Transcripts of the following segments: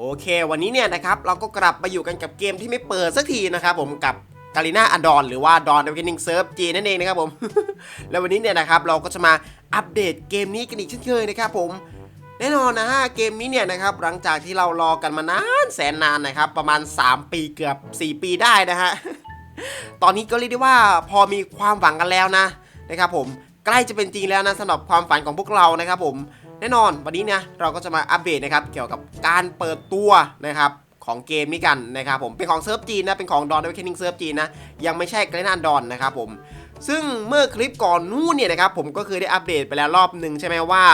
โอเควันนี้เนี่ยนะครับเราก็กลับมาอยู่กันกับเกมที่ไม่เปิดสักทีนะครับผมกับกาลิน่าอดอนหรือว่าดอนเดวินิงเซิร์ฟจีนั่นเองนะครับผม แล้ววันนี้เนี่ยนะครับเราก็จะมาอัปเดตเกมนี้กันอีกเช่นเคยนะครับผม แน่นอนนะฮะเกมนี้เนี่ยนะครับหลังจากที่เรารอกันมานานแสนนานนะครับประมาณ 3 ปีเกือบ 4 ปีได้นะฮะ ตอนนี้ก็เรียกได้ว่าพอมีความหวังกันแล้วนะนะครับผมใกล้จะเป็นจริงแล้วนะสำหรับความฝันของพวกเรานะครับผม แน่นอนวันนี้เนี่ยเราก็จะมาอัปเดตนะครับเกี่ยวกับการเปิดตัวนะครับของเกมนี้กันนะครับผมเป็นของเซิร์ฟจีนนะเป็นของดอนเวคเคนนิงเซิร์ฟจีนนะยังไม่ใช่ไกรนานดอนนะครับผมซึ่งเมื่อคลิปก่อนนู้นเนี่ยนะครับผมก็เคยได้อัปเดตไปแล้วรอบหนึ่งใช่ไหมว่า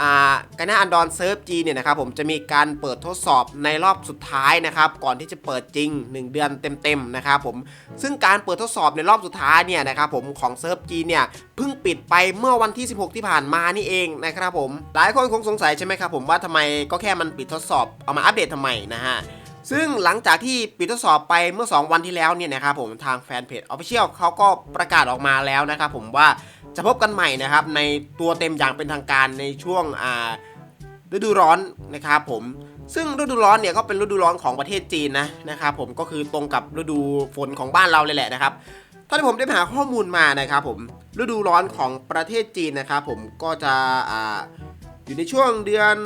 อ่ากานาอันดอนเซิร์ฟจีเนี่ยนะครับผมจะมีการเปิดทดสอบในรอบสุดท้ายนะครับก่อนที่จะเปิดจริง 1 เดือนเต็มๆนะครับผมซึ่งการเปิดทดสอบในรอบสุดท้ายเนี่ยนะครับผมของเซิร์ฟจีเนี่ยเพิ่งปิดไปเมื่อวันที่ 16 ที่ผ่านมานี่เองนะครับผมหลายคนคงสงสัยใช่ไหมครับผมว่าทำไมก็แค่มันปิดทดสอบเอามาอัปเดตทำไมนะฮะซึ่งหลังจากที่ปิดทดสอบไปเมื่อ 2 วันที่แล้วเนี่ยนะครับผมทางแฟนเพจ Official เขาก็ประกาศออกมาแล้วนะครับผมว่า จะพบกันใหม่นะครับ ในตัวเต็มอย่างเป็นทางการในช่วงอ่าฤดูร้อนนะครับผมซึ่งฤดูร้อนเนี่ยก็เป็นฤดูร้อนของประเทศจีนนะนะครับผมก็คือตรงกับฤดูฝนของบ้านเราเลยแหละนะครับท่าที่ผมได้หาข้อมูลมานะครับผมฤดูร้อนของประเทศจีนนะครับผมก็จะออยู่ในช่วงเดือน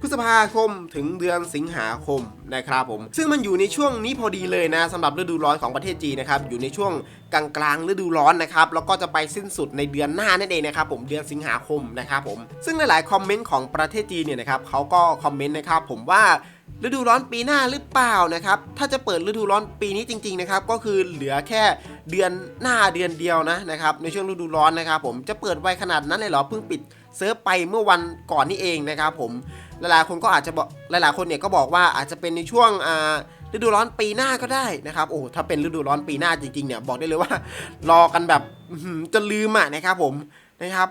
พฤษภาคมถึงเดือนสิงหาคมนะครับผม ซึ่งมันอยู่ในช่วงนี้พอดีเลยนะสำหรับฤดูร้อนของประเทศจีนนะครับอยู่ในช่วงกลางกลางๆฤดูร้อนนะครับแล้วก็จะไปสิ้นสุดในเดือนหน้านั่นเองนะครับผมเดือนสิงหาคมนะครับผมซึ่งหลายๆคอมเมนต์ของประเทศจีนเนี่ยนะครับเขาก็คอมเมนต์นะครับผมว่าฤดูร้อนปีหน้าหรือเปล่านะครับถ้าจะเปิดฤดูร้อนปีนี้จริงๆนะครับก็คือเหลือแค่เดือนหน้าเดือนเดียวนะนะครับในช่วงฤดูร้อนนะครับผมจะเปิดไวขนาดนั้นเลยเหรอเพิ่งปิดเซิร์ฟไปเมื่อวันก่อนนี่เองนะครับผม หลายๆคนก็อาจจะบอกหลายๆคนเนี่ยก็บอกว่าอาจจะเป็นในช่วงฤดูร้อนปีหน้าก็ได้นะครับโอ้ถ้าเป็นฤดูร้อนปีหน้าจริงๆเนี่ยบอกได้เลยว่ารอกันแบบจนลืมอะนะครับผมนะครับ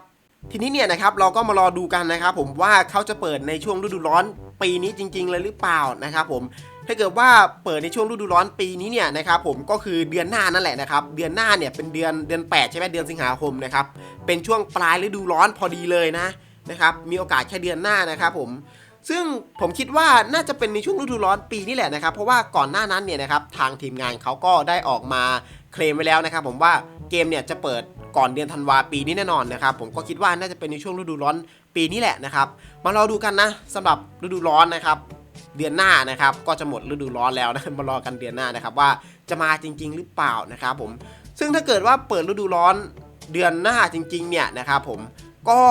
ทีนี้เนี่ยนะครับเราก็มารอดูกันนะครับ ผมว่าเขาจะเปิดในช่วงฤดูร้อนปีนี้จริง ๆ เลยหรือเปล่านะครับผมถ้าเกิดว่าเปิดในช่วงฤดูร้อนปีนี้เนี่ยนะครับผมก็คือเดือนหน้านั่นแหละนะครับเดือนหน้าเนี่ยเป็นเดือนเดือน 8 ใช่ไหมเดือนสิงหาคมนะครับเป็นช่วงปลายฤดูร้อนพอดีเลยนะ นะครับมีโอกาสแค่เดือนหน้านะครับผมซึ่งผมคิดว่าน่าจะเป็นในช่วงฤดูร้อนปีนี้แหละนะครับ เพราะว่าก่อนหน้านั้นเนี่ยนะครับทางทีมงานเขาก็ได้ออกมาเคลมไว้แล้วนะครับ ผมว่าเกมเนี่ยจะเปิดก่อนเดือนธันวาปีนี้แน่นอนนะครับ ผมก็คิดว่าน่าจะเป็นในช่วงฤดูร้อนปีนี้แหละนะครับมารอดูกันนะสำหรับฤดูร้อนนะครับเดือนหน้านะครับก็จะหมดฤดูร้อนแล้วนะมารอกันเดือนหน้านะครับว่าจะมาจริง ๆ หรือเปล่านะครับผมซึ่งถ้าเกิดว่าเปิดฤดูร้อนเดือนหน้าจริงๆเนี่ยนะครับผมก็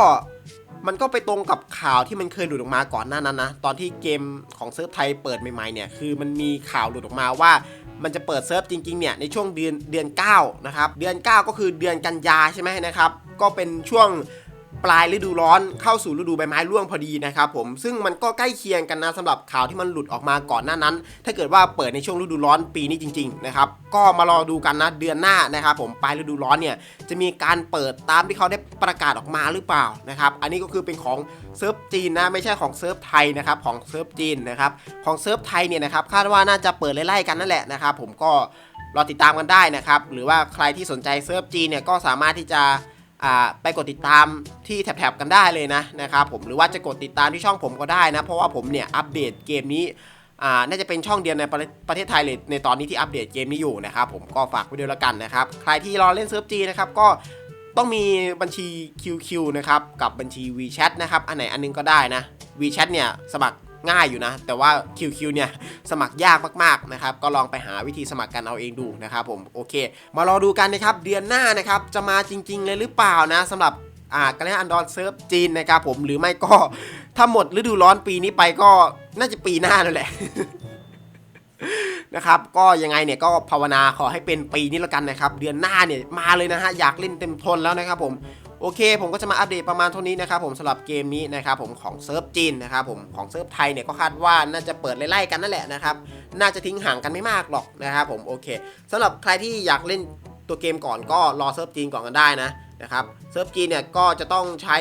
มันก็ไปตรงกับข่าวที่มันเคยหลุดออกมาก่อนหน้านั้นนะ ตอนที่เกมของเซิร์ฟไทยเปิดใหม่ๆเนี่ย คือมันมีข่าวหลุดออกมาว่า มันจะเปิดเซิร์ฟจริงๆเนี่ยในช่วงเดือนเดือน 9 นะครับ เดือน 9 ก็คือเดือนกันยาใช่ไหมนะครับ ก็เป็นช่วง ปลายฤดูร้อนเข้าสู่ฤดูใบไม้ร่วงพอดีนะครับผมซึ่งมันก็ใกล้เคียงกันนะสำหรับข่าวที่มันหลุดออกมาก่อนหน้านั้น ถ้าเกิดว่าเปิดในช่วงฤดูร้อนปีนี้จริงๆนะครับก็มารอดูกันนะเดือนหน้านะครับผมปลายฤดูร้อนเนี่ยจะมีการเปิดตามที่เขาได้ประกาศออกมาหรือเปล่านะครับอันนี้ก็คือเป็นของเซิร์ฟจีนนะไม่ใช่ของเซิร์ฟไทยนะครับของเซิร์ฟจีนนะครับของเซิร์ฟไทยเนี่ยนะครับคาดว่าน่าจะเปิดไล่ๆกันนั่นแหละนะครับผมก็รอติดตามกันได้นะครับหรือว่าใครที่สนใจเซิร์ฟจีนเนี่ยก็สามารถที่จะ ไปกดติดตามที่แถบๆกันได้เลยนะนะครับผมหรือว่าจะกดติดตามที่ช่องผมก็ได้นะ เพราะว่าผมเนี่ยอัปเดตเกมนี้อ่าน่าจะเป็นช่องเดียวในประประเทศไทยเลยในตอนนี้ที่อัปเดตเกมนี้อยู่นะครับผมก็ฝากไว้ด้วยล้วกันนะครับใครที่รอเล่นเซิร์ฟจีนะครับก็ต้องมีบัญชี QQ นะครับกับบัญชี WeChat นะครับอันไหนอันนึงก็ได้นะ WeChat เนี่ยสมัคร ง่ายอยู่นะ แต่ว่า QQ เนี่ยสมัครยากมากๆนะครับ ก็ลองไปหาวิธีสมัครกันเอาเองดูนะครับผม โอเค มารอดูกันนะครับ เดือนหน้านะครับ จะมาจริง ๆ เลยหรือเปล่านะสำหรับอ่ากาเลอันดอนเซิร์ฟจีนนะครับผม หรือไม่ก็ถ้าหมดฤดูร้อนปีนี้ไปก็น่าจะปีหน้านั่นแหละนะครับก็ยังไงเนี่ยก็ภาวนาขอให้เป็นปีนี้แล้วกันนะครับ เดือนหน้าเนี่ยมาเลยนะฮะอยากเล่นเต็มทนแล้วนะครับผม โอเค ผมก็จะมาอัปเดตประมาณเท่านี้นะครับผมสำหรับเกมนี้นะครับผมของเซิร์ฟจีนนะครับผมของเซิร์ฟไทยเนี่ยก็คาดว่าน่าจะเปิดไล่ๆกันนั่นแหละนะครับน่าจะทิ้งห่างกันไม่มากหรอกนะครับผมโอเคสำหรับใครที่อยากเล่นตัวเกมก่อนก็รอเซิร์ฟจีนก่อนกันได้นะนะครับเซิร์ฟจีนเนี่ยก็จะต้องใช้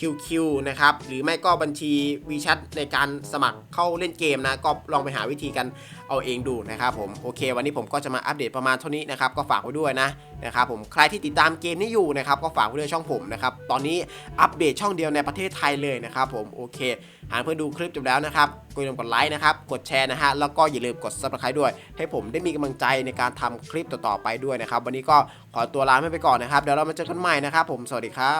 QQ นะครับ หรือไม่ก็บัญชี WeChat ในการสมัครเข้าเล่นเกมนะ ก็ลองไปหาวิธีกันเอาเองดูนะครับผม โอเค วันนี้ผมก็จะมาอัปเดตประมาณเท่านี้นะครับ ก็ฝากไว้ด้วยนะนะครับผมใครที่ติดตามเกมนี้อยู่นะครับ ก็ฝากไว้ด้วยช่องผมนะครับ ตอนนี้อัปเดตช่องเดียวในประเทศไทยเลยนะครับผม โอเค หากเพื่อนดูคลิปจบแล้วนะครับก็อย่าลืมกดไลค์นะครับ กดแชร์นะฮะ แล้วก็อย่าลืมกด subscribe ด้วย ให้ผมได้มีกำลังใจในการทำคลิปต่อๆไปด้วยนะครับ วันนี้ก็ขอตัวลาไปก่อนนะครับ เดี๋ยวเรามาเจอกันใหม่นะครับผม สวัสดีครับ